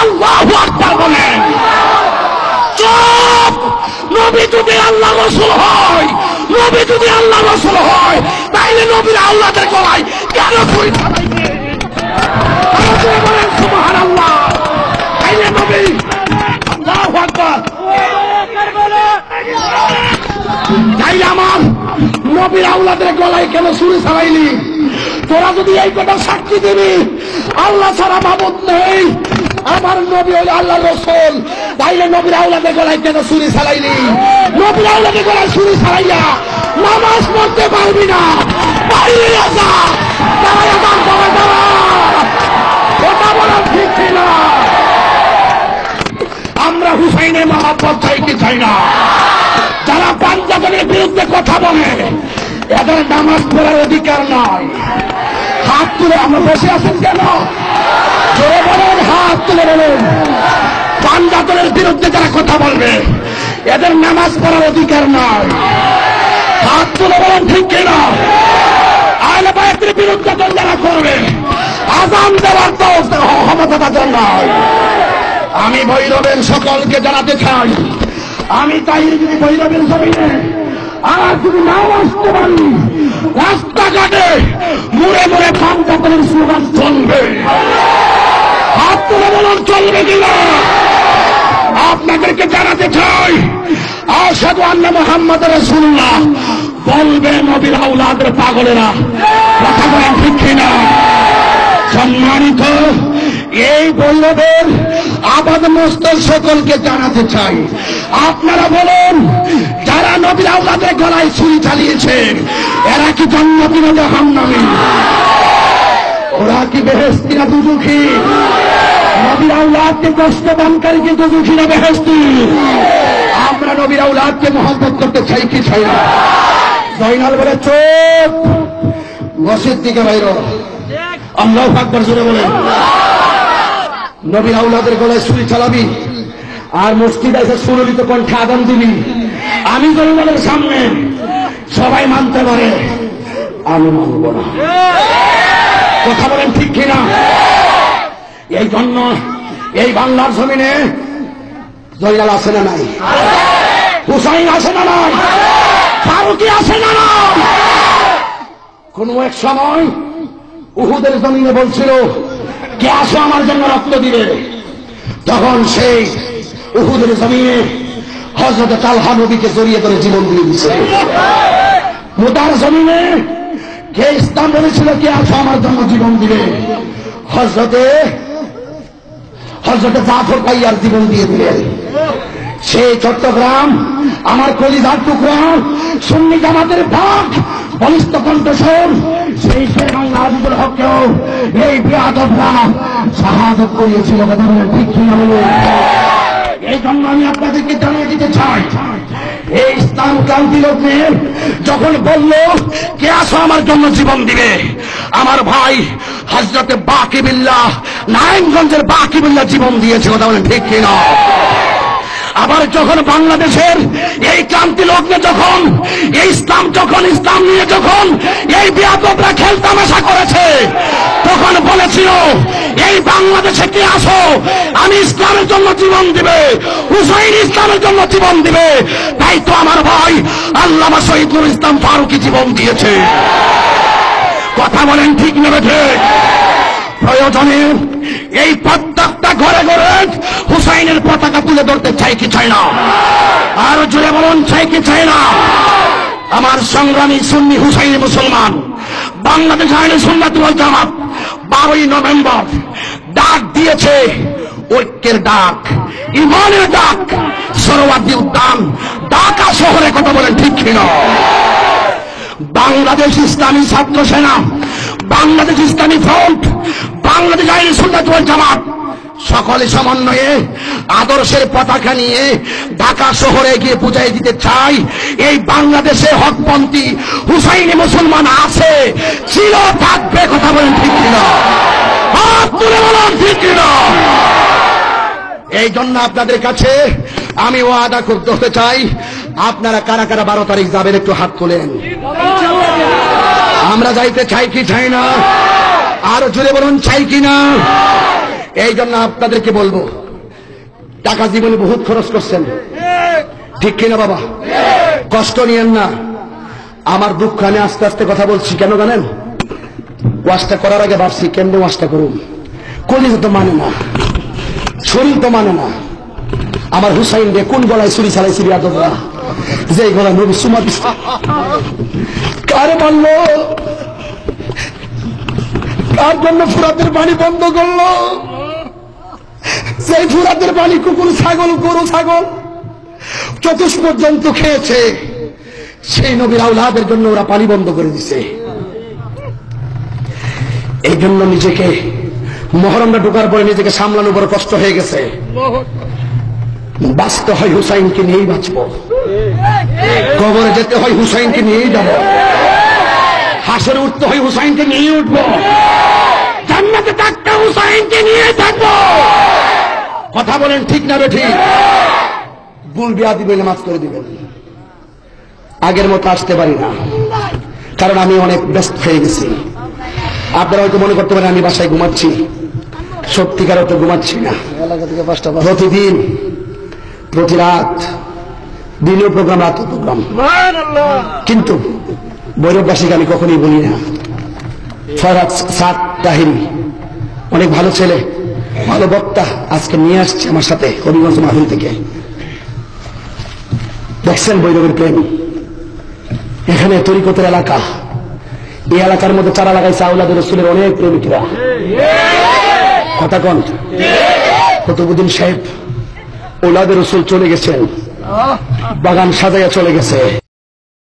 আল্লাহ আকবার বলেন চুপ! নবী যদি আল্লাহ রসুল হয়, নবী যদি আল্লাহ রসুল হয়, তাইলে নবীর আল্লাহদের গলায় কেন ছুরি তাড়াতাড়ি বলেন আমার নবীর আউলাদের গলায় কেন ছুরি চালাইলি তোরা যদি এই কথা সাক্ষী দিবি, আল্লাহ ছাড়া মাবুদ নেই। আমার নবী হইল আল্লাহ রসুল। তাইলে নবীর আউলাদের গলায় কেন ছুরি চালাইলি নবীর আউলাদের গলায় ছুরি চালাইয়া নামাজ পড়তে পারবি না। বাইরে আসা দাঁড়ায় আমার দাঁড়া দাঁড়া কথা বলা ঠিক না? আমরা হুসাইনের মহাপত চাইতে চাই না? যারা পাঞ্জাবের বিরুদ্ধে কথা বলে, এদের নামাজ পড়ার অধিকার নয় হাত তুলে আমরা বসে আছেন কেন? জোরে বলেন, হাত তুলে বলেন। পাঞ্জাবের বিরুদ্ধে যারা কথা বলবে, এদের নামাজ পড়ার অধিকার হাত তুলে বলেন, ঠিক কিনা? বিরুদ্ধে যারা করবে, আজান দেওয়ার তো ক্ষমতা তাদের আমি ভৈরবের সকলকে জানাতে চাই, আমি তাই যদি ভৈরবের জমিনে আর যদি নাও আসতে পারি রাস্তাঘাটে মুড়ে মুড়ে পাঞ্জাবের স্লোগান চলবে। হাত তুলে বলুন, চলবে কিনা আপনাদেরকে জানাতে চাই আসাদু আল্লাহ মোহাম্মদ রসুল্লাহ বলবে নবীর আউলাদের পাগলেরা, কথা বলেন ঠিক কিনা? সম্মানিত, এই বৈরবের আবাদ মস্তর সকলকে জানাতে চাই। আপনারা বলুন যারা নবীর আউলাদের গলায় ছুরি চালিয়েছেন, এরা কি জন্মদিন জাহান নামী? ওরা কি বেহেস্তি না দুদুখী? নবীর আউলাদকে কষ্ট দানকারী কিন্তু দুঃখী না বেহেস্তি আমরা নবীর আউলাদকে মহব্বত করতে চাই কি চাই না? জয়নাল বলে চোখ মসজিদ দিকে বাইর। আল্লাহ আকবর জোরে বলেন। নবীর আউলাদের গলায় ছুরি চালাবি, আর মসজিদ এসে সুরলিত কণ্ঠে আদান দিবি। আমি জয়নালের সামনে সবাই মানতে পারে, আমি মানব না। কথা বলেন ঠিক কিনা? এই জন্য এই বাংলার জমিনে জয়নাল আসে না নাই? হুসাইন আসে না নাই? ফারুকি আসে না নাই? কোন এক সময় উহুদের জমিনে বলছিল, কে আসো আমার জন্য রক্ত দিবে? তখন সেই উহুদের জমিনে হজরত তালহা নবীকে জড়িয়ে ধরে জীবন দিয়ে দিচ্ছে মোতার জমিনে কে ইসলাম বলেছিল কে আসো আমার জন্য জীবন দিবে? হজরতে হজরতে জাফর পাইয়ার জীবন দিয়ে দিলেন সেই চট্টগ্রাম, আমার কলিদার টুকরা, সুন্নি জামাতের ভাগ, বলিষ্ঠ কণ্ঠস্বর, সেই শের বাংলা হককেও এই বিয়াদবরা শাহাদত করিয়েছিল কথা বলে ঠিক কিনা বলুন। এই জন্য আমি আপনাদেরকে জানিয়ে দিতে চাই, এই ইসলাম ক্রান্তি লোকে যখন বলল, কে আসো আমার জন্য জীবন দিবে? আমার ভাই হজরতে বাকিবিল্লাহ নারায়ণগঞ্জের বাকিবিল্লাহ জীবন দিয়েছে, কথা বলেন ঠিক কিনা? আবার যখন বাংলাদেশের এই ক্রান্তি লগ্নে যখন, এই ইসলাম যখন, ইসলাম নিয়ে যখন এই বিয়াদবরা খেলতামাশা করেছে বলেছিল, এই বাংলাদেশে কে আসো আমি ইসলামের জন্য জীবন দিবে, হুসাইন ইসলামের জন্য জীবন দিবে। তাই তো আমার ভাই আল্লামা শহীদুল ইসলাম ফারুকি জীবন দিয়েছে। কথা বলেন ঠিক নেবে ঠিক প্রয়োজনে এই প্রত্যেকটা ঘরে ঘরে হুসাইনের পতাকা তুলে ধরতে চাই কি চাই না? আর জোরে বলুন, চাই কি চাই না? আমার সংগ্রামী সুন্নি হুসাইন মুসলমান, বাংলাদেশ আইনে সুন্নাত জামাত বারোই নভেম্বর ডাক দিয়েছে ঐক্যের ডাক, ইমানের ডাক সরবাদি উদ্যান, ঢাকা শহরে কথা বলেন ঠিক কিনা? বাংলাদেশ ইসলামী ছাত্র সেনা, বাংলাদেশ ইসলামী ফ্রন্ট, বাংলাদেশ আইন সুন্দর জামাত সকলে সমন্বয়ে আদর্শের পতাকা নিয়ে ঢাকা শহরে গিয়ে বুঝাই দিতে চাই। এই বাংলাদেশে হকপন্থী হুসাইনি মুসলমান আছে। ছিল থাকবে কথা বলেন ঠিক কিনা? হাত ঠিক এই জন্য আপনাদের কাছে আমি ওয়াদা করতে হতে চাই, আপনারা কারা কারা বারো তারিখ যাবেন একটু হাত তোলেন। আমরা যাইতে চাই কি চাই না? আরও জোরে বলুন, চাই কি না এই জন্য আপনাদেরকে বলব, টাকা জীবনে বহুত খরচ করছেন। ঠিক কিনা বাবা? কষ্ট নিয়েন না। আমার দুঃখ, আমি আস্তে আস্তে কথা বলছি, কেন জানেন? ওয়াশটা করার আগে ভাবছি, কেমনে ওয়াশটা করুন? কলিজা তো মানে না, শরীর তো মানে না। আমার হুসাইন রে, কোন গলায় ছুরি চালাইছি বিয়াদবরা যে গলায় নবী সুমা। কারে মারলো? কার জন্য ফুরাতের পানি বন্ধ করল? সেই ফুরাতের পানি কুকুর, ছাগল, গরু, ছাগল চতুষ্পদ জন্তু খেয়েছে, সেই নবীর আউলাদের জন্য ওরা পানি বন্ধ করে দিছে। এই জন্য নিজেকে মহরমটা ঢোকার পরে নিজেকে সামলানো বড় কষ্ট হয়ে গেছে। বাঁচতে হয় হুসাইনকে নিয়েই বাঁচবো। কবরে যেতে হয় হুসাইনকে নিয়েই যাব। হাসরে উঠতে হয় হুসাইনকে নিয়েই উঠবো। জান্নাতে থাকতে হুসাইনকে নিয়ে থাকব। কথা বলেন ঠিক না বে ঠিক ভুল বিয়া দিবেন মাফ করে দিবেন। আগের মতো আসতে পারি না। কারণ আমি অনেক ব্যস্ত হয়ে গেছি। আপনারা হয়তো মনে করতে পারেন আমি বাসায় ঘুমাচ্ছি। সত্যিকার তো ঘুমাচ্ছি না। প্রতিদিন প্রতি রাত দিনের প্রোগ্রাম রাতের প্রোগ্রাম। কিন্তু বৈরববাসীকে আমি কখনোই বলি না। ফরাত সাত তাহিরি অনেক ভালো ছেলে। ভালো বক্তা আজকে নিয়ে আসছে আমার সাথে হবিগঞ্জ মাহুল থেকে। দেখছেন বৈরবের প্রেম? এখানে তরিকতের এলাকা। এই এলাকার মধ্যে চারা লাগাইছে আউলাদের রসুলের অনেক প্রেমিকরা। কথা কন। কতবুদ্দিন সাহেব ওলাদের রসুল চলে গেছেন। বাগান সাজাইয়া চলে গেছে।